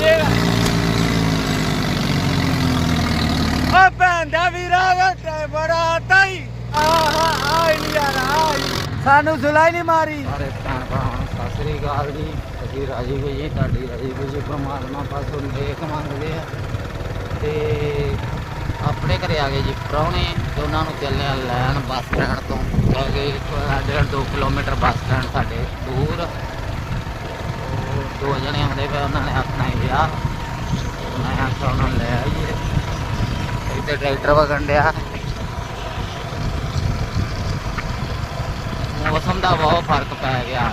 ਜਾਏਗਾ ਓ ਭੈਣ ਵੀਰਾ ਗਾ ਬੜਾ ਤਾਈ। ਆਹਾ ਆਈ ਨਹੀਂ ਯਾਰ ਆਈ ਸਾਨੂੰ ਸੁਲਾਈ ਨਹੀਂ ਮਾਰੀ। ਸਾਰੇ ਭੈਣ ਭਰਾਵਾਂ, ਸਤਿ ਸ੍ਰੀ ਅਕਾਲ ਜੀ। ਅਸੀਂ ਰਾਜੀ ਹੋਈ ਜੀ, ਤੁਹਾਡੀ ਰਾਜੀ ਹੋਈ ਜੀ, ਪ੍ਰਮਾਤਮਾ ਪਾਸੋਂ ਦੇਖ ਮੰਗਦੇ ਆ। ਤੇ ਆਪਣੇ ਘਰੇ ਆ ਗਏ ਜੀ, ਪ੍ਰਾਹੁਣੇ। ਤੇ ਉਹਨਾਂ ਨੂੰ ਚੱਲਿਆ ਲੈਣ ਬੱਸ ਸਟੈਂਡ ਤੋਂ। ਹੈਗੇ ਡੇਢ ਦੋ ਕਿਲੋਮੀਟਰ ਬੱਸ ਸਟੈਂਡ ਸਾਡੇ ਦੂਰ। ਦੋ ਜਣੇ ਆਉਂਦੇ ਪਏ ਉਹਨਾਂ ਨੇ ਆਪਣਾ ਹੀ ਵਿਆਹ ਮੈਂ ਆਖਿਆ ਇੱਥੇ ਟਰੈਕਟਰ ਵਗਣ ਡਿਆ। ਮੌਸਮ ਦਾ ਬਹੁਤ ਫ਼ਰਕ ਪੈ ਗਿਆ।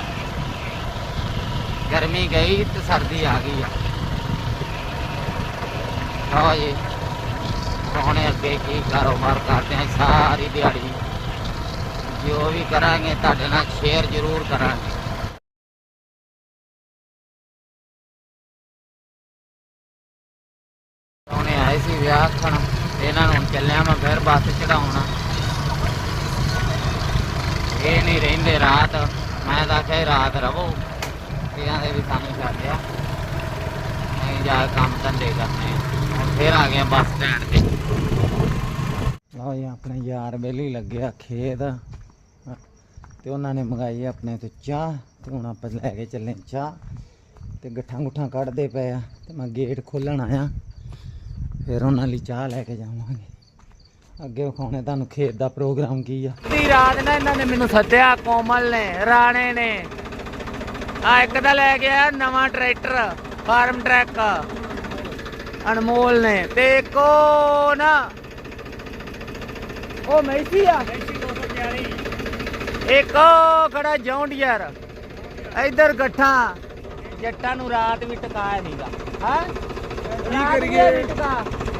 ਗਰਮੀ ਗਈ ਤੇ ਸਰਦੀ ਆ ਗਈ ਆ। ਹਾਂ ਜੀ, ਸੋਹਣੇ ਅੱਗੇ ਕੀ ਕਾਰੋਬਾਰ ਕਰਦੇ ਆ ਸਾਰੀ ਦਿਹਾੜੀ। ਜੋ ਵੀ ਕਰਾਂਗੇ, ਤੁਹਾਡੇ ਨਾਲ ਸ਼ੇਅਰ ਜ਼ਰੂਰ ਕਰਾਂਗੇ। ਚੱਲਿਆ ਮੈਂ ਫਿਰ ਬੱਸ ਚੜਾਉਣਾ। ਇਹ ਨਹੀਂ ਰਹਿੰਦੇ ਰਾਤ, ਮੈਂ ਤਾਂ ਆਖਿਆ ਰਾਤ ਰਵੋ। ਇਹਨਾਂ ਦੇ ਵੀ ਸਾਨੂੰ ਛੱਡਿਆ ਨਹੀਂ ਜਾ ਕੰਮ ਧੰਦੇ ਕਰਨੇ ਹੁਣ ਫਿਰ ਆ ਗਏ ਬੱਸ ਸਟੈਂਡ ਤੇ। ਲਓ ਜੀ, ਆਪਣੇ ਯਾਰ ਬੇਲੀ ਲੱਗਿਆ ਖੇਤ। ਤੇ ਉਹਨਾਂ ਨੇ ਮੰਗਾਈ ਆਪਣੇ ਤੋਂ ਚਾਹ, ਤੇ ਹੁਣ ਆਪਾਂ ਲੈ ਕੇ ਚੱਲੇ ਚਾਹ। ਤੇ ਗੱਠਾਂ ਗੁੱਠਾਂ ਕੱਢਦੇ ਪਏ ਆ, ਤੇ ਮੈਂ ਗੇਟ ਖੋਲਣ ਆਇਆ। ਫਿਰ ਉਹਨਾਂ ਲਈ ਚਾਹ ਲੈ ਕੇ ਜਾਵਾਂਗੇ। ਅੱਗੇ ਵਿਖਾਉਣੇ ਤੁਹਾਨੂੰ ਖੇਤ ਦਾ ਪ੍ਰੋਗਰਾਮ ਕੀ ਆ? ਦੀ ਰਾਤ ਨਾ ਇਹਨਾਂ ਨੇ ਮੈਨੂੰ ਸੱਦਿਆ ਕੋਮਲ ਨੇ ਰਾਣੇ ਨੇ। ਆ ਇੱਕ ਦਾ ਲੈ ਕੇ ਆਇਆ ਨਵਾਂ ਟਰੈਕਟਰ ਫਾਰਮ ਟਰੈਕ। ਅਨਮੋਲ ਨੇ ਤੇ ਉਹ ਨਾ। ਉਹ ਮੈਸੀ ਆ। ਇੱਕ ਉਹ ਖੜਾ ਜੌਂਡੀਅਰ। ਇੱਧਰ ਗੱਠਾਂ। ਜੱਟਾਂ ਨੂੰ ਰਾਤ ਵੀ ਟਿਕਾਇਆ ਨਹੀਂਗਾ। ਹਾਂ? ਕੀ ਕਰੀਏ? ਕੱਲ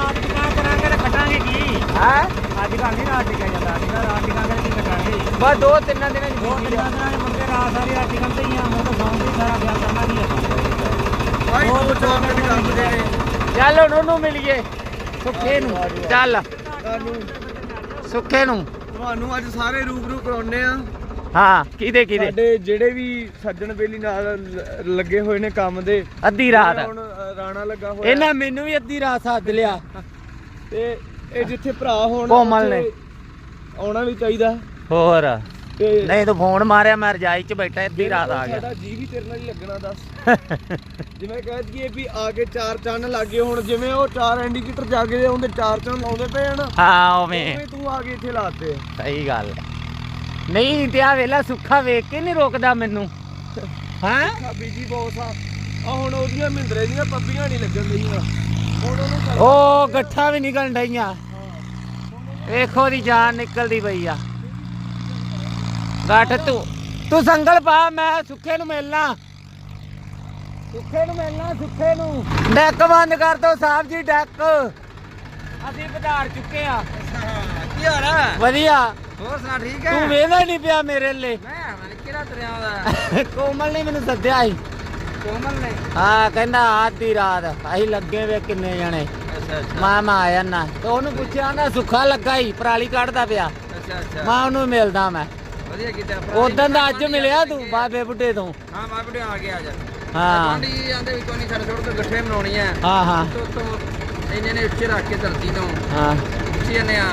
ਰਾਤ ਟਿਕਾ ਕਰਾਂਗੇ ਤਾਂ ਕੱਟਾਂਗੇ ਕੀ ਹੈ? ਅੱਜ ਕੱਲ ਨਹੀਂ ਰਾਤ ਟਿਕਿਆ ਜਾਂਦਾ ਅੱਜ ਕੱਲ ਰਾਤ ਟਿਕਾ ਕੇ ਕੀ ਕੱਟਾਂਗੇ ਬਸ ਦੋ ਤਿੰਨਾਂ ਦਿਨਾਂ ਚ ਦੋ ਤਿੰਨਾਂ ਦਿਨਾਂ ਚ ਮੁੰਡੇ ਰਾਤ ਸਾਰੀ ਰਾਤ ਟਿਕਣ ਤੇ ਹੀ ਆ ਮੈਂ ਤਾਂ ਸੌਂ ਵੀ ਸਾਰਾ ਵਿਆਹ ਕਰਨਾ ਨਹੀਂ ਹੈ ਭਾਈ ਦੋ ਚਾਰ ਮਿੰਟ ਕੰਮ ਦੇ ਚੱਲ ਹੁਣ ਉਹਨੂੰ ਮਿਲੀਏ ਸੁੱਖੇ ਨੂੰ ਚੱਲ। ਸੁੱਖੇ ਨੂੰ। ਤੁਹਾਨੂੰ ਅੱਜ ਸਾਰੇ ਰੂਬਰੂ ਕਰਾਉਨੇ ਆ। ਹਾਂ ਕਿਹਦੇ ਕਿਹਦੇ? ਸਾਡੇ ਜਿਹੜੇ ਵੀ ਸੱਜਣ ਬੇਲੀ ਨਾਲ ਲ- ਲੱਗੇ ਹੋਏ ਨੇ ਕੰਮ ਦੇ ਅੱਧੀ ਰਾਤ। ਹੁਣ ਅ, ਰਾਣਾ ਲੱਗਾ ਹੋਇਆ। ਇਹਨਾਂ ਮੈਨੂੰ ਵੀ ਅੱਧੀ ਰਾਤ ਸੱਦ ਲਿਆ। ਤੇ ਇਹ ਜਿੱਥੇ ਭਰਾ ਹੋਣ ਕੋਮਲ ਨੇ। ਉੱਥੇ ਆਉਣਾ ਵੀ ਚਾਹੀਦਾ। ਹੋਰ? ਤੇ ਨਹੀਂ ਤੂੰ ਫੋਨ ਮਾਰਿਆ ਮੈਂ ਰਜਾਈ 'ਚ ਬੈਠਾ ਅੱਧੀ ਰਾਤ ਆ ਗਿਆ। ਸਾਡਾ ਜੀ ਵੀ ਤੇਰੇ ਨਾਲ ਹੀ ਲੱਗਣਾ ਦੱਸ। ਜਿਵੇਂ ਕਹਿ ਦਈਏ ਵੀ ਆ ਕੇ ਚਾਰ ਚੰਨ ਲੱਗੇ ਹੁਣ ਜਿਵੇਂ ਉਹ ਚਾਰ ਇੰਡੀਕੇਟਰ ਜਾਗੇ ਉਹਦੇ ਚਾਰ ਚੰਨ ਲਾਉਂਦੇ ਪਏ ਹਨ ਹਾਂ ਉਵੇਂ। ਤੂੰ ਆ ਕੇ ਇੱਥੇ ਲਾਤੇ ਸਹੀ ਗੱਲ ਹੈ। ਨਹੀਂ ਤੇ ਆ ਵੇਲਾ ਸੁੱਖਾ ਵੇਖ ਕੇ ਨਹੀਂ ਰੋਕਦਾ ਮੈਨੂੰ। ਹਾਂ? ਆ ਬੀਜੀ ਬੌਸ ਆ। ਆ ਹੁਣ ਉਹਦੀਆਂ ਮਹਿੰਦਰੇ ਦੀਆਂ ਪੱਪੀਆਂ ਨਹੀਂ ਲੱਗਣ ਰਹੀਆਂ ਹੁਣ ਉਹਨੂੰ ਕਰ- ਉਹ ਗੱਠਾਂ ਵੀ ਨਿਕਲਣ ਡਈਆਂ। ਵੇਖੋ ਦੀ ਜਾਨ ਨਿਕਲਦੀ ਪਈ ਆ। ਗੱਠ ਤੂੰ ਤੂੰ ਸੰਗਲ ਪਾ ਮੈਂ ਸੁੱਖੇ ਨੂੰ ਮਿਲਣਾ। ਸੁੱਖੇ ਨੂੰ ਮਿਲਣਾ ਸੁੱਖੇ ਨੂੰ। ਡੈਕ ਬੰਦ ਕਰ ਦੋ ਸਾਹਿਬ ਜੀ ਡੈਕ। ਅਸੀਂ ਵਧਾਰ ਚੁੱਕੇ ਆ। ਕੀ ਹਾਲ ਆ ਵਧੀਆ। ਹੋਰ ਸੁਣਾ ਠੀਕ ਤੂੰ ਵੇਖਦਾ ਨਹੀਂ ਪਿਆ ਮੇਰੇ ਲਈ। ਮੈਂ ਮਨ ਕਿਹੜਾ ਤੁਰਿਆ ਆਉਂਦਾ। ਕੋਮਲ ਨੇ ਮੈਨੂੰ ਸੱਦਿਆ ਸੀ। ਕੋਮਲ ਨੇ? ਹਾਂ ਕਹਿੰਦਾ ਆਧੀ ਰਾਤ ਅਸੀਂ ਲੱਗੇ ਵੇ ਕਿੰਨੇ ਜਣੇ। ਅੱਛਾ ਅੱਛਾ। ਮੈਂ ਮੈਂ ਆਇਆ ਨਾ। ਤੇ ਉਹਨੂੰ ਪੁੱਛਿਆ ਨਾ ਸੁੱਖਾ ਲੱਗਾ ਹੀ ਪਰਾਲੀ ਕੱਢਦਾ ਪਿਆ। ਅੱਛਾ ਅੱਛਾ। ਮੈਂ ਉਹਨੂੰ ਮਿਲਦਾ ਮੈਂ। ਵਧੀਆ ਕੀਤਾ ਉਦੋਂ ਦਾ ਅੱਜ ਮਿਲਿਆ ਤੂੰ ਬਾਬੇ ਬੁੱਢੇ ਤੋਂ। ਹਾਂ ਮੈਂ ਵੀਡੀਓ ਆ ਗਿਆ ਅੱਜ। ਹਾਂ। ਗਾਂਢੀ ਆਂਦੇ ਵੀ ਕੋਈ ਨਹੀਂ ਸਾਡੇ ਛੋੜ ਤੋਂ ਗੱਠੇ ਬਣਾਉਣੀ ਆ। ਹਾਂ ਹਾਂ। ਤੋਂ ਤੋਂ ਇਹਨੇ ਨੇ ਉੱਚੇ ਰੱਖ ਕੇ ਧਰਤੀ ਤੋਂ। ਹਾਂ। ਉੱਚੀ ਨੇ ਆ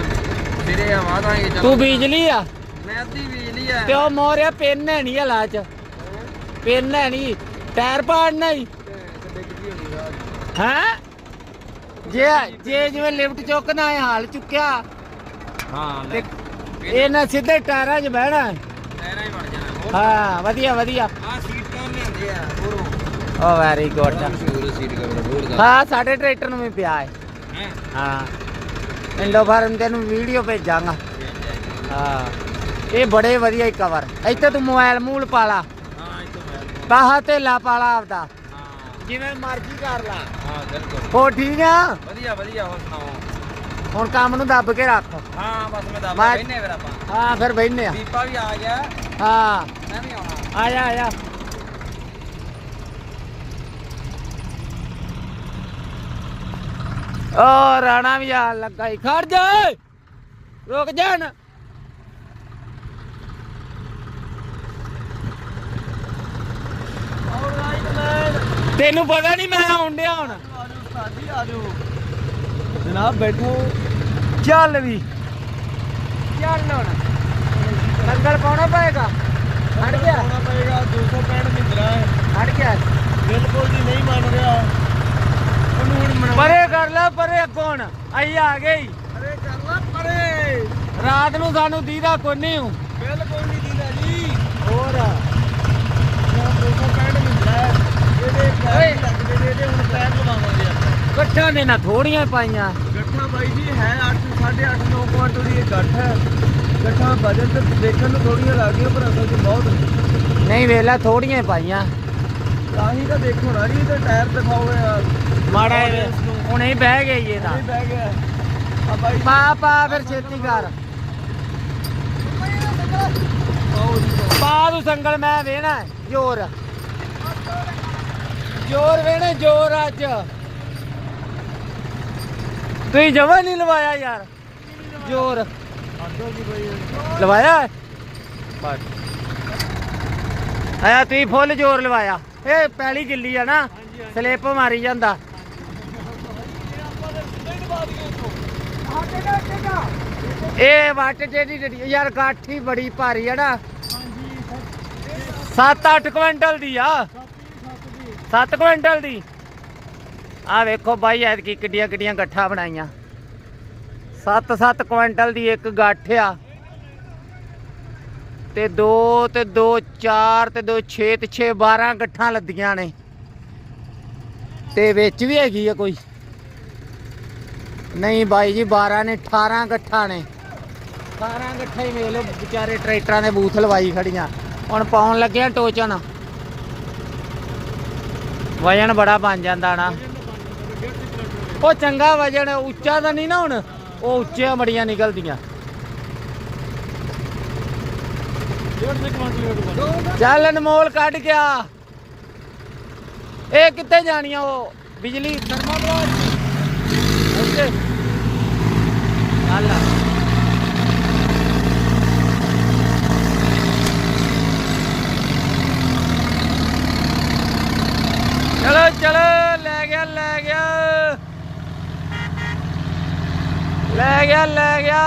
ਫਿਰੇ ਹਵਾ ਦਾਂਗੇ ਚਲੋ। ਤੂੰ ਬਿਜਲੀ ਆ? ਮੈਂ ਅੱਧੀ ਬਿਜਲੀ ਆ। ਤੇ ਉਹ ਮੋਰਿਆ ਪਿੰਨ ਹੈ ਨਹੀਂ ਹਲਾ ਚ ਪਿੰਨ ਹੈ ਨਹੀਂ। ਟਾਇਰ ਪਾੜਨਾ ਹੀ ਹੈ? ਜੇ ਜੇ ਜਿਵੇਂ ਲਿਫਟ ਚੁੱਕਣਾ ਹੈ ਹਾਲ ਚੁੱਕਿਆ। ਹਾਂ ਤੇ ਇਹਨਾਂ ਸਿੱਧੇ ਟਾਇਰਾਂ 'ਚ ਬਹਿਣਾ ਹੈ। ਟਾਇਰਾਂ ਹੀ ਵੜ ਜਾਣਾ। ਹਾਂ ਵਧੀਆ ਵਧੀਆ। ਆ ਸੀਟ ਲਿਆਂਦੇ ਆ ਹੋਰ। Oh very good seat cover ਹੋਰ ਹਾਂ ਸਾਡੇ ਟਰੈਕਟਰ ਨੂੰ ਵੀ ਪਿਆ ਹੈ? ਹਾਂ। ਇੰਡੋ ਫਾਰਮ ਤੈਨੂੰ ਵੀਡੀਓ ਭੇਜਾਂਗਾ ਹਾਂ ਇਹ ਬੜੇ ਵਧੀਆ ਹੀ ਕਵਰ ਇੱਥੇ ਤੂੰ ਮੋਬਾਈਲ ਮੂਲ ਪਾ ਲਾ ਹਾਂ ਇਹ ਤਾਂ ਮੈਂ ਬਾਹਾਂ ਤੇ ਲਾ ਪਾ ਲਾ ਆਪਦਾ ਹਾਂ ਜਿਵੇਂ ਮਰਜ਼ੀ ਕਰ ਲਾ ਹਾਂ ਬਿਲਕੁਲ ਹੋ ਠੀਕ ਆ ਵਧੀਆ ਵਧੀਆ ਹੋਰ ਸੁਣਾਓ ਹੁਣ ਕੰਮ ਨੂੰ ਦੱਬ ਕੇ ਰੱਖ ਹਾਂ ਬਸ ਮੈਂ ਮੈਂ- ਬੈਨੇ ਫਿਰ ਆਪਾਂ ਹਾਂ ਫਿਰ ਬੈਠਨੇ ਆ ਦੀਪਾ ਵੀ ਆ ਗਿਆ ਹਾਂ ਮੈਂ ਵੀ ਆਉਣਾ ਆ ਜਾ ਆ ਜਾ ਓ ਰਾਣਾ ਵੀ ਆ ਲੱਗਾ ਹੀ ਖੜ ਜਾ। ਰੁਕ ਜਾ ਨਾ। ਆਲਰਾਈਟ ਮੈਨ ਤੈਨੂੰ ਪਤਾ ਨਹੀਂ ਮੈਂ ਆਉਣ ਡਿਆ ਹੁਣ। ਜਨਾਬ ਬੈਠੋ। ਚੱਲ ਵੀ। ਚੱਲ ਹੁਣ। ਲੰਗਰ ਪਾਉਣਾ ਪਏਗਾ। ਹਟ ਗਿਆ। ਪਾਉਣਾ ਪਏਗਾ 265 ਮਹਿੰਦਰਾ ਹੈ। ਹਟ ਗਿਆ। ਬਿਲਕੁਲ ਜੀ ਨਹੀਂ ਮੰਨ ਰਿਹਾ। ਪਰੇ ਕਰ ਲੈ ਪਰੇ ਕੌਣ ਆਈ ਆ ਗਈ ਅਰੇ ਕਰ ਲਾ ਪਰੇ। ਰਾਤ ਨੂੰ ਸਾਨੂੰ ਦੀਦਾ ਕੋਈ ਨਹੀਂ ਹੂੰ। ਬਿਲਕੁਲ ਨਹੀਂ ਦੀਦਾ ਜੀ। ਹੋਰ? ਇਹ 265 ਮਹਿੰਦਰਾ ਹੈ। ਇਹਦੇ ਪੈਰ ਓਏ। ਨਹੀਂ ਲੱਗਦੇ ਨੇ, ਇਹਦੇ ਹੁਣ ਪੈਰ ਲਵਾਵਾਂਗੇ ਆਪਾਂ। ਗੱਠਾਂ ਦੇ ਨਾ ਥੋੜੀਆਂ ਪਾਈਆਂ। ਗੱਠਾ ਬਾਈ ਜੀ ਹੈ 8 8.5 9 ਕੁਆਂਟਲ ਦੀ ਇਹ ਗੱਠ ਹੈ। ਗੱਠਾਂ ਤੇ ਦੇਖਣ ਨੂੰ ਥੋੜੀਆਂ ਲੱਗਦੀਆਂ ਪਰ ਅਸਲ 'ਚ ਬਹੁਤ ਨੇ। ਨਹੀਂ ਵੇਲਾ ਥੋੜੀਆਂ ਪਾਈਆਂ। ਤਾਂ ਹੀ ਤਾਂ ਦੇਖੋ ਨਾ ਜੀ ਤੇ ਟਾਇਰ ਦਿਖਾਓ ਯਾਰ ਮਾੜਾ ਹੁਣੇ ਹੀ ਬਹਿ ਗਈ ਇਹ ਤਾਂ ਬਹਿ ਗਿਆ ਆ ਬਾਈ ਪਾ ਪਾ ਫਿਰ ਛੇਤੀ ਕਰ। ਪਾ ਤੂੰ ਸੰਗਲ, ਮੈਂ ਵੇਣਾ ਜ਼ੋਰ। ਜ਼ੋਰ ਵੇਣਾ, ਜ਼ੋਰ ਅੱਜ। ਤੁਸੀਂ ਜਮਾ ਨਹੀਂ ਲਵਾਇਆ ਯਾਰ। ਜ਼ੋਰ। ਲਵਾਇਆ ਹੈ? ਆਇਆ, ਤੁਸੀਂ ਫੁੱਲ ਜ਼ੋਰ ਲਵਾਇਆ। ਇਹ ਪੈਲੀ ਗਿੱਲੀ ਆ ਨਾ, ਸਲਿੱਪ ਮਾਰੀ ਜਾਂਦਾ। ਇਹ ਵੱਟ ਜਿਹੜੀ ਜਿਹੜੀ- ਯਾਰ ਗਾਠੀ ਬੜੀ ਭਾਰੀ ਆ ਨਾ। 7-8 ਕੁਇੰਟਲ ਦੀ ਆ। 7 ਕੁਇੰਟਲ ਦੀ। ਆ ਵੇਖੋ ਬਾਈ, ਐਤਕੀ ਕਿੱਡੀਆਂ ਕਿੱਡੀਆਂ ਗੱਠਾਂ ਬਣਾਈਆਂ। 7-7 ਕੁਇੰਟਲ ਦੀ ਇੱਕ ਗੱਠ ਆ। ਤੇ 2 ਤੇ 2 4 ਤੇ 2 6 ਤੇ 6 12 ਗੱਠਾਂ ਲੱਦੀਆਂ ਨੇ। ਤੇ ਵਿੱਚ ਵੀ ਹੈਗੀ ਆ ਕੋਈ। ਨਹੀਂ ਬਾਈ ਜੀ 12 ਨੇ 18 ਗੱਠਾਂ ਨੇ। 18 ਗੱਠਾਂ ਹੀ ਵੇਖ ਲਓ, ਵਿਚਾਰੇ ਟਰੈਕਟਰਾਂ ਦੇ ਬੂਥ ਲਵਾਈ ਖੜੀਆਂ। ਹੁਣ ਪਾਉਣ ਲੱਗਿਆ ਟੋਚਨ। ਵਜਨ ਬੜਾ ਬਣ ਜਾਂਦਾ ਨਾ। ਉਹ ਚੰਗਾ ਵਜਨ, ਉੱਚਾ ਤਾਂ ਨਹੀਂ ਨਾ ਹੁਣ। ਉਹ ਉੱਚੀਆਂ ਬੜੀਆਂ ਨਿਕਲਦੀਆਂ। ਚੱਲ ਅਨਮੋਲ ਕੱਢ ਗਿਆ। ਇਹ ਕਿੱਥੇ ਜਾਣੀਆਂ ਉਹ? ਬਿਜਲੀ ਥਰਮਾਪਲਾਟ ਓਕੇ। ਚੱਲ ਚਲੋ ਚਲੋ ਲੈ ਗਿਆ ਲੈ ਗਿਆ। ਲੈ ਗਿਆ ਲੈ ਗਿਆ।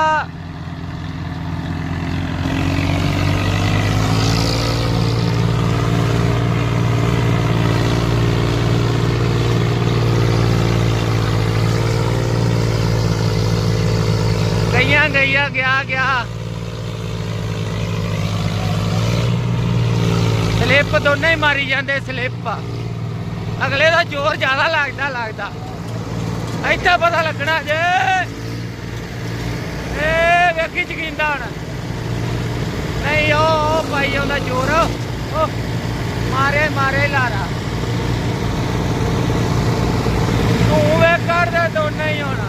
ਗਿਆ ਗਿਆ। ਸਲਿੱਪ ਦੋਨੇ ਹੀ ਮਾਰੀ ਜਾਂਦੇ, ਸਲਿੱਪ। ਅਗਲੇ ਦਾ ਜ਼ੋਰ ਜ਼ਿਆਦਾ ਲੱਗਦਾ ਲੱਗਦਾ। ਇੱਥੇ ਪਤਾ ਲੱਗਣਾ ਜੇ। ਏ, ਵੇਖੀ ਚਕੀਂਦਾ ਹੁਣ ਨਹੀਂ, ਉਹ ਉਹ ਪਾਈ ਆਉਂਦਾ ਜ਼ੋਰ। ਉਹ, ਮਾਰੇ ਮਾਰੇ ਲਾਰਾ। ਤੂੰ ਵੇ ਕਰਦੇ ਦੋਨੇ ਹੀ ਹੋਣਾ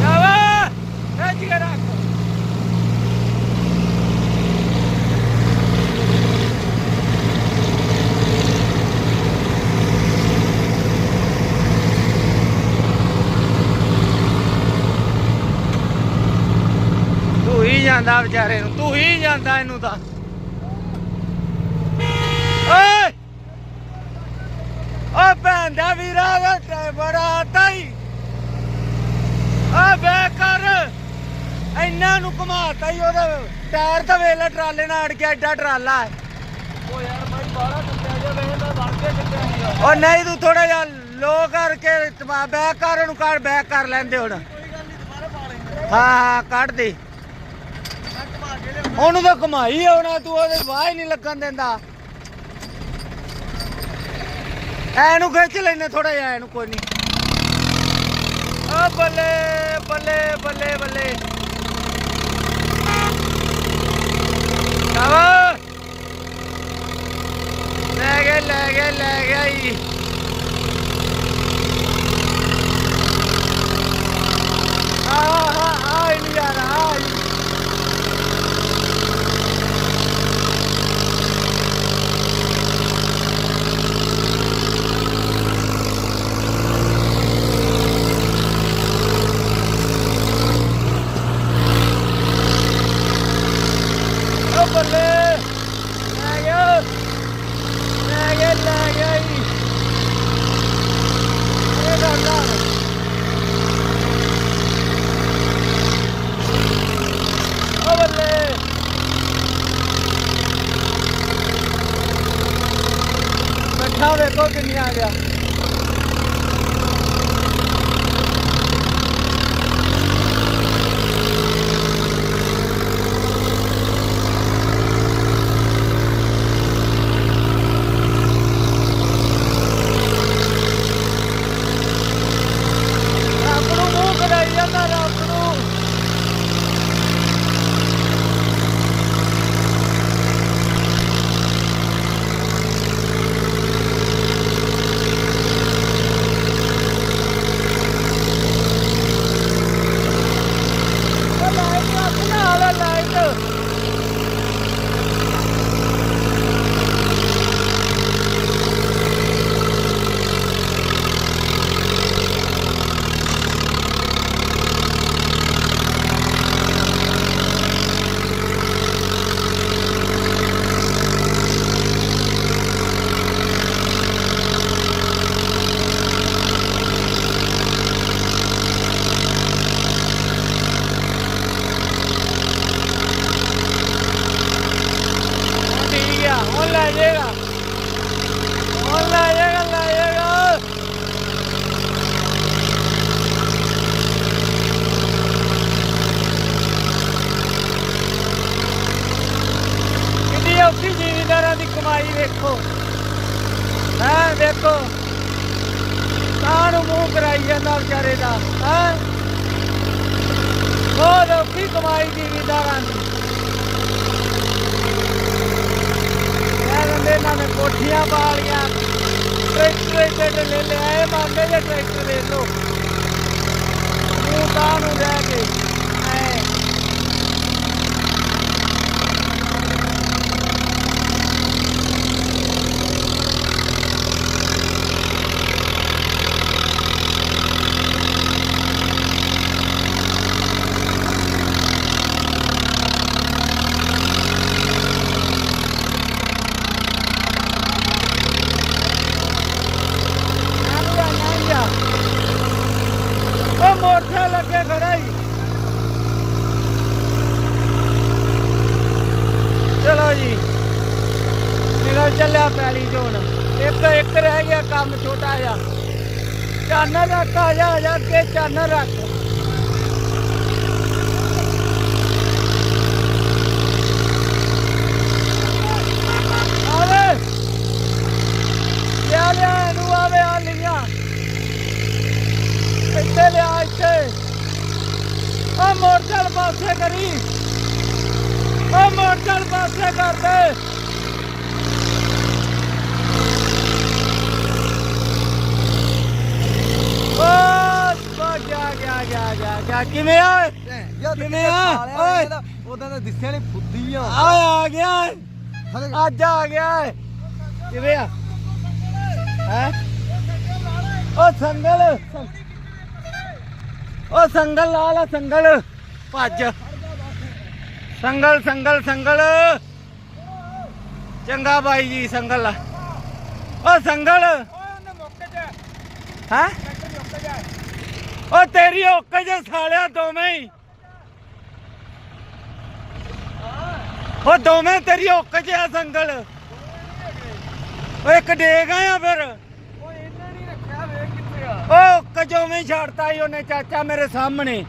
ਜਾਵਾ ਰੱਜ ਕੇ ਰੱਖ ਤੂੰ ਹੀ ਜਾਂਦਾ ਵਿਚਾਰੇ ਨੂੰ ਤੂੰ ਹੀ ਜਾਂਦਾ ਇਹਨੂੰ ਤਾਂ ਓਏ! ਓ ਭੈਣ ਦਾ ਵੀਰਾ ਵੇ ਬੜਾ ਤਾਈ ਆ ਬੈ ਕਰ ਇੰਨਾ ਨੂੰ ਘੁਮਾਤਾ ਹੀ ਉਹਦਾ। ਟਾਇਰ ਤਾਂ ਵੇਲੇ ਟਰਾਲੇ ਨਾਲ ਅੜ ਗਿਆ ਐਡਾ ਟਰਾਲਾ ਹੈ। ਉਹ ਯਾਰ ਬਾਈ ਬਾਹਲਾ ਟੁੱਟਿਆ ਜਾ ਵੇਖ ਮੈਂ ਵੜ ਕੇ ਟੁੱਟਿਆ ਉਹ ਨਹੀਂ ਤੂੰ ਥੋੜਾ ਜਿਹਾ ਲੋ ਕਰਕੇ ਬੈਕ ਕਰ ਉਹਨੂੰ ਕਰ ਬੈਕ ਕਰ ਲੈਂਦੇ ਹੁਣ। ਕੋਈ ਗੱਲ ਨਹੀਂ ਦੁਬਾਰਾ ਪਾ ਲੈਂਦੇ। ਹਾਂ ਹਾਂ ਕੱਢ ਦੇ। ਉਹਨੂੰ ਤਾਂ ਘੁਮਾਈ ਆਉਣਾ ਤੂੰ ਉਹਦੇ ਵਾਹ ਹੀ ਨਹੀਂ ਲੱਗਣ ਦਿੰਦਾ। ਐਨੂੰ ਖਿੱਚ ਲੈਨੇ ਥੋੜਾ ਜਿਹਾ, ਐਨੂੰ ਕੋਈ ਨਹੀਂ। ਓ ਬੱਲੇ ਬੱਲੇ ਬੱਲੇ ਬੱਲੇ। ਕਾਵਾ ਲੈ ਗਿਆ ਲੈ ਗਿਆ ਲੈ ਗਿਆ ਹੀ ਔਖੀ ਕਮਾਈ ਜ਼ਿਮੀਂਦਾਰਾਂ ਦੀ? ਇਹ ਬੰਦੇ ਇਹਨਾਂ ਨੇ ਕੋਠੀਆਂ ਪਾ ਲੀਆਂ ਟਰੈਕਟਰ ਇੱਥੇ ਲੈ ਲਿਆ ਇਹ ਮੰਗਦੇ ਜੇ ਟਰੈਕਟਰ ਲੈ ਲਓ। ਤੂੰ ਤਾਂ ਨੂੰ ਰਹਿ ਕੇ ਐ ਨਾਂਗਾ ਨਾਂਗਾ ਉਹ ਮੋਟਰ ਲੱਗੇ ਖੜਾ ਹੀ ਚਲੋ ਜੀ ਨਿਕਲ ਚੱਲਿਆ ਪੈਲੀ ਚੋਣ ਇੱਕ ਇੱਕ ਰਹਿ ਗਿਆ ਕੰਮ ਛੋਟਾ ਜਿਹਾ ਚਾਨਣ ਰੱਖ, ਆ ਜਾ ਆ ਜਾ ਕੇ ਚਾਨਣ ਰੱਖ। ਆਵੇ। ਲਿਆ ਲਿਆ, ਇਹਨੂੰ ਆਵੇ, ਆ ਲੀਆਂ। ਇੱਥੇ ਲਿਆ, ਇੱਥੇ। ਆ ਮੋਟਰਸਾਈਕਲ ਪਾਸੇ ਕਰੀ। ਆ ਮੋਟਰਸਾਈਕਲ ਪਾਸੇ ਕਰ ਓ ਗਿਆ ਗਿਆ ਗਿਆ ਗਿਆ ਗਿਆ। ਕਿਵੇਂ ਆ ਓਏ? ਕਿਵੇਂ ਆ? ਓਏ। ਉਹਦਾ ਤਾਂ ਦਿਸਿਆ ਨਹੀਂ ਫੁੱਦੀ ਆ। ਆ ਆ ਗਿਆ ਏ। ਅੱਜ ਆ ਗਿਆ ਏ। ਕਿਵੇਂ ਆ? ਹੈ? ਓ ਸੰਗਲ। ਓ ਸੰਗਲ ਲਾ ਲਾ ਸੰਗਲ। ਭੱਜ। ਸੰਗਲ ਸੰਗਲ ਸੰਗਲ। ਚੰਗਾ ਬਾਈ ਜੀ ਸੰਗਲ ਓ ਸੰਗਲ। ਹੈ? ਓ ਤੇਰੀ ਓਕੇ ਜੇ ਸਾਲਿਆ ਦੋਵੇਂ ਹੀ। ਉਹ ਦੋਵੇਂ ਤੇਰੀ ਓਕ ਚ ਆ ਸੰਗਲ। ਓ ਇੱਕ ਡੇਗ ਆ ਫਿਰ। ਓਏ ਇਹਨਾਂ ਨਹੀਂ ਰੱਖਿਆ ਵੇਖ ਕਿੱਥੇ ਆ। ਉਹ ਓਕ ਜੋਵੇਂ ਹੀ ਛੱਡਤਾ ਈ ਉਹਨੇ ਚਾਚਾ ਮੇਰੇ ਸਾਹਮਣੇ।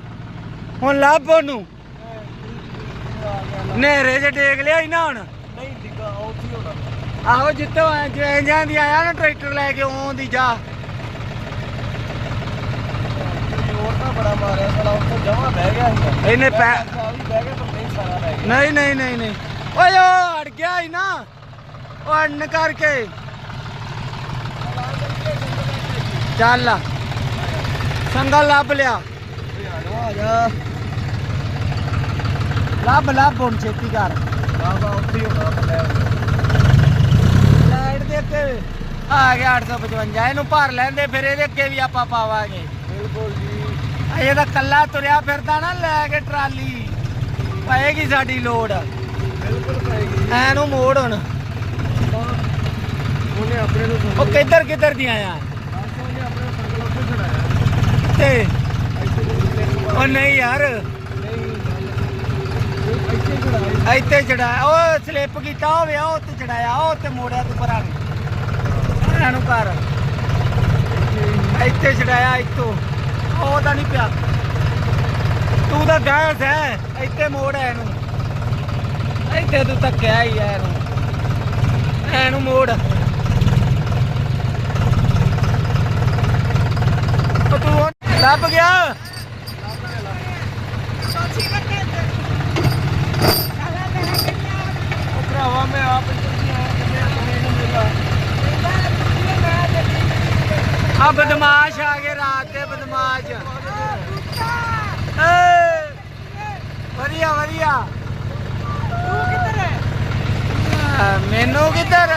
ਹੁਣ ਲੱਭ ਉਹਨੂੰ। ਨੇਰੇ 'ਚ ਡੇਗ ਲਿਆ ਹੀ ਨਾ ਹੁਣ। ਨਹੀਂ ਡਿੱਗਾ ਉੱਥੇ ਹੀ ਹੋਣਾ। ਆਹੋ ਜਿੱਤੋਂ ਐ ਜੈਂ ਜਾਂਦੀ ਆਇਆ ਨਾ ਟਰੈਕਟਰ ਲੈ ਕੇ ਆਉਂਦੀ ਜਾ। ਜ਼ੋਰ ਤਾਂ ਬੜਾ ਮਾਰਿਆ ਸਾਲਾ ਉੱਥੇ ਜਮਾ ਬਹਿ ਗਿਆ ਸੀ ਇਹਨੇ ਪੈ ਸਾਲਾ ਵੀ ਬਹਿ ਗਿਆ ਪਰ ਨਹੀਂ ਸਾਰਾ ਰਹਿ ਗਿਆ। ਨਹੀਂ ਨਹੀਂ ਨਹੀਂ ਨਹੀਂ। ਓਏ ਉਹ ਅੜ ਗਿਆ ਹੀ ਨਾ। ਉਹ ਅੜਨ ਕਰਕੇ। ਚੱਲ। ਸੰਗਲ ਲੱਭ ਲਿਆ। ਆ ਜਾ ਲੱਭ ਲੱਭ ਹੁਣ ਛੇਤੀ ਕਰ। ਬਾਬਾ ਉੱਥੇ ਹੀ ਹੋਣਾ ਪੱਲੇ ਲਾਈਟ ਦੇ ਉੱਤੇ ਆ ਗਿਆ 855 ਇਹਨੂੰ ਭਰ ਲੈਂਦੇ ਫਿਰ ਇਹਦੇ ਅੱਗੇ ਵੀ ਆਪਾਂ ਪਾਵਾਂਗੇ। ਬਿਲਕੁਲ ਜੀ। ਅਜੇ ਤਾਂ ਕੱਲਾ ਤੁਰਿਆ ਫਿਰਦਾ ਨਾ ਲੈ ਕੇ ਟਰਾਲੀ। ਪਏਗੀ ਸਾਡੀ ਲੋੜ। ਬਿਲਕੁਲ ਪਏਗੀ। ਐ ਨੂੰ ਮੋੜ ਹੁਣ। ਉਹਨੇ ਆਪਣੇ ਨੂੰ ਉਹ ਕਿੱਧਰ ਕਿੱਧਰ ਦੀਆਂ ਆ? ਉਹਨੇ ਆਪਣੇ ਸੰਗਲ ਉੱਥੇ ਛੜਾਇਆ ਤੇ ਇੱਥੇ ਨਹੀਂ ਉਹ ਨਹੀਂ ਯਾਰ। ਇੱਥੇ ਚੜਾਇਆ। ਉਹ ਸਲਿੱਪ ਕੀਤਾ ਹੋਵੇ ਉਹ ਉੱਤੇ ਚੜਾਇਆ ਉਹ ਉੱਤੇ ਮੋੜਿਆ ਤੇ ਪਰਾਂ ਨੂੰ। ਇਹਨੂੰ ਕਰ ਇੱਥੇ ਛਡਾਇਆ ਇੱਥੋਂ। ਉਹ ਨਹੀਂ ਪਿਆ। ਤੂੰ ਤਾਂ ਗੈਸ ਹੈ, ਇੱਥੇ ਮੋੜ ਹੈ ਇਹਨੂੰ। ਇੱਥੇ ਤੂੰ ਧੱਕਿਆ ਹੀ ਹੈ ਇਹਨੂੰ। ਇਹਨੂੰ ਮੋੜ। ਤੂੰ ਲੱਭ ਗਿਆ? ਉਹ ਭਰਾਵਾ, ਮੈਂ ਆਪ ਇੱਧਰ ਦੀ ਆਇਆ ਕਿੰਨੇ ਕੋਨੇ ਨੂੰ ਮਿਲਾ ਆ ਬਦਮਾਸ਼ ਆ ਗਏ ਰਾਤ ਦੇ ਬਦਮਾਸ਼। ਏ ਵਧੀਆ ਵਧੀਆ। ਆ, ਮੈਨੂੰ ਕਿੱਧਰ?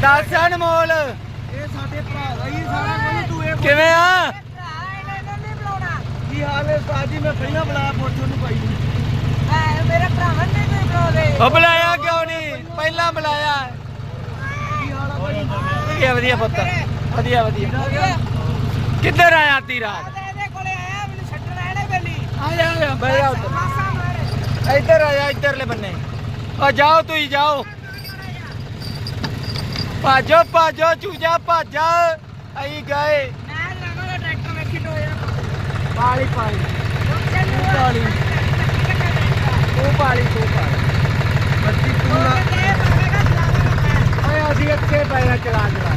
ਦੱਸ ਅਨਮੋਲ। ਇਹ ਸਾਡੇ ਭਰਾ ਦਾ ਹੀ ਸਾਰਾ ਕੁਝ ਤੂੰ ਇਹ ਕਿਵੇਂ ਆ? ਕੀ ਹਾਲ ਹੈ ਸਾਜੀ? ਮੈਂ ਪਹਿਲਾਂ ਬੁਲਾਇਆ ਪੁੱਛ ਨੂੰ। ਪਾਈ ਨੂੰ ਉਹ ਬੁਲਾਇਆ ਕਿਉਂ ਨਹੀਂ? ਪਹਿਲਾਂ ਬੁਲਾਇਆ। ਕੀ ਹਾਲ ਆ ਭਾਈ? ਵਧੀਆ ਵਧੀਆ ਪੁੱਤ। ਵਧੀਆ ਵਧੀਆ। ਕਿੱਧਰ ਆਇਆ ਤੀ ਰਾਤ ਆ ਜਾ ਆ ਜਾ ਬਹਿ ਜਾ ਉੱਧਰ। ਇੱਧਰ ਆ ਜਾ ਇੱਧਰਲੇ ਬੰਨੇ। ਆ ਜਾਓ ਤੁਸੀਂ ਜਾਓ। ਭਾਜੋ ਭਾਜੋ ਚੂਜਾ ਭਾਜਾ। ਆਈ ਗਏ। ਪਾਲੀ ਪਾਲੀ। ਪਾਲੀ। ਤੂੰ ਪਾਲੀ ਤੂੰ ਪਾਲੀ। ਬੱਤੀ ਤੂੰ ਨਾ। ਓਏ ਅਸੀਂ ਪਏ ਆ ਚਲਾ ਚਲਾ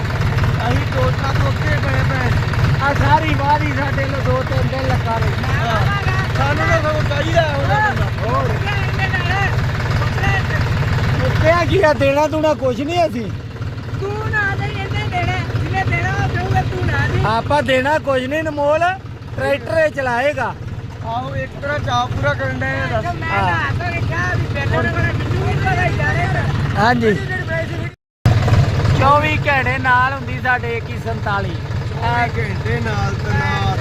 ਅਸੀਂ ਟੋਟਾ ਤੋਂ ਅੱਗੇ ਪਏ ਪਏ ਆ ਸਾਰੀ ਵਾਰੀ ਸਾਡੇ ਲੋ ਦੋ ਤਿੰਨ ਦਿਨ ਲੱਗਾ ਰਹੀ। ਸਾਨੂੰ ਤਾਂ ਸਭ ਚਾਹੀਦਾ ਬੰਦਾ ਹੋਰ ਮੁੱਕਿਆ ਕੀ ਆ? ਦੇਣਾ ਦੂਣਾ ਕੁਛ ਨਹੀਂ ਅਸੀਂ। ਆਪਾਂ ਦੇਣਾ ਕੁਝ ਨਹੀਂ ਨਮੋਲ ਟਰੈਕਟਰ ਇਹ ਚਲਾਏਗਾ। ਆਹੋ ਇੱਕ ਤਰ੍ਹਾਂ ਚਾਹ ਪੂਰਾ ਕਰਨ ਦੇ ਦੱਸ। ਹਾਂਜੀ। 24 ਘੰਟੇ ਨਾਲ ਹੁੰਦੀ ਸਾਡੇ 2147 ਐ ਘੰਟੇ ਨਾਲ ਤੇ ਨਾਲ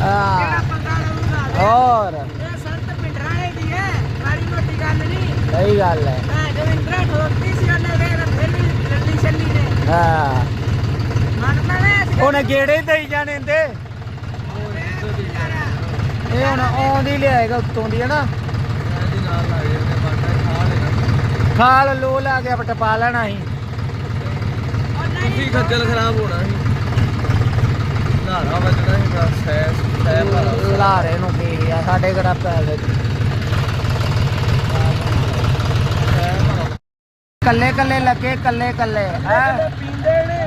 ਹਾਂ ਹੋਰ ਸਹੀ ਗੱਲ ਹੈ। ਹਾਂ ਹੁਣ ਗੇੜੇ ਹੀ ਦੇਈ ਜਾਣੇ ਤੇ ਇਹ ਹੁਣ ਆਉਂਦੀ ਲਿਆਏਗਾ ਉੱਤੋਂ ਦੀ ਹੈ ਨਾ? ਇਹਦੇ ਨਾਲ ਲੱਗ ਜਾਂਦੇ ਬਾਟਾ ਖਾ ਲੈਣਾ ਖਾਲ ਲੋ ਲਾ ਕੇ ਆਪਾਂ ਟਪਾ ਲੈਣਾ ਸੀ। ਤੁਸੀਂ ਖੱਜਲ ਖਰਾਬ ਹੋਣਾ ਸੀ। ਨਾਰਾ ਵੱਜਣਾ ਸੀ ਬਸ ਸੈਸ ਸੈ ਭਾਰਾ। ਲਾਰੇ ਨੂੰ ਕੀ ਆ ਸਾਡੇ ਕਿਹੜਾ ਪੈਸੇ ਕੱਲੇ ਕੱਲੇ ਲੱਗੇ ਕੱਲੇ ਕੱਲੇ ਹੈ? ਪੀਂਦੇ ਨੇ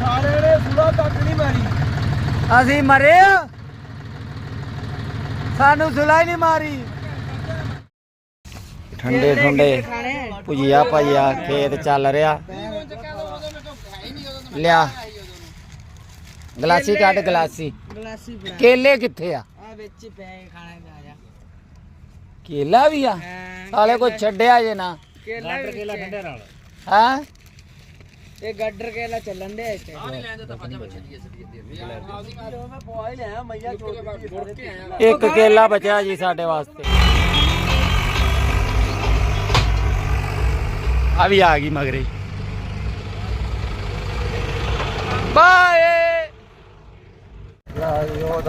ਸਾਰੇ ਨੇ ਸੁਲਾ ਤੱਕ ਨਹੀਂ ਮਾਰੀ। ਅਸੀਂ ਮਰੇ ਆ। ਸਾਨੂੰ ਸੁਲਾਈ ਨਹੀਂ ਮਾਰੀ। ਠੰਡੇ ਠੰਡੇ ਭੁਜੀਆ ਭਾਜਿਆ ਖੇਤ ਚੱਲ ਰਿਹਾ। ਲਿਆ। ਗਲਾਸੀ ਕੱਢ ਗਲਾਸੀ। ਗਲਾਸੀ ਬਣਾ। ਕੇਲੇ ਕਿੱਥੇ ਆ? ਆ ਵਿੱਚ ਪੈ ਖਾਣੇ ਦਾ ਜਾ। ਕੇਲਾ ਵੀ ਆ? ਸਾਲੇ ਕੋ ਛੱਡਿਆ ਜੇ ਨਾ। ਕੇਲਾ ਕੇਲਾ ਠੰਡੇ ਨਾਲ। ਹਾਂ? ਇਹ ਗੱਡਰ ਕੇਲਾ ਚੱਲਣ ਦੇ ਇੱਥੇ। ਇੱਕ ਕੇਲਾ ਬਚਿਆ ਜੀ ਸਾਡੇ ਵਾਸਤੇ। ਆ ਵੀ ਆ ਗਈ ਮਗਰੇ। ਬਾਏ। ਲਾ ਜੀ ਉਹ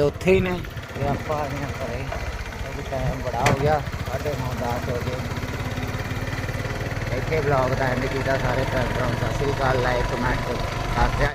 ਉੱਥੇ ਹੀ ਨੇ। ਤੇ ਆਪਾਂ ਆ ਘਰੇ। ਉਹ ਟਾਈਮ ਬੜਾ ਹੋ ਗਿਆ। ਸਾਢੇ ਨੌ, ਦਸ ਹੋ ਗਏ। ਇੱਥੇ ਵਲੌਗ ਦਾ ਐਂਡ ਕੀਤਾ, ਸਾਰੇ ਭੈਣ ਭਰਾਵਾਂ ਨੂੰ ਸਤਿ ਸ੍ਰੀ ਅਕਾਲ ਲਾਈਕ ਕਮੈਂਟ ਕਰਦੇ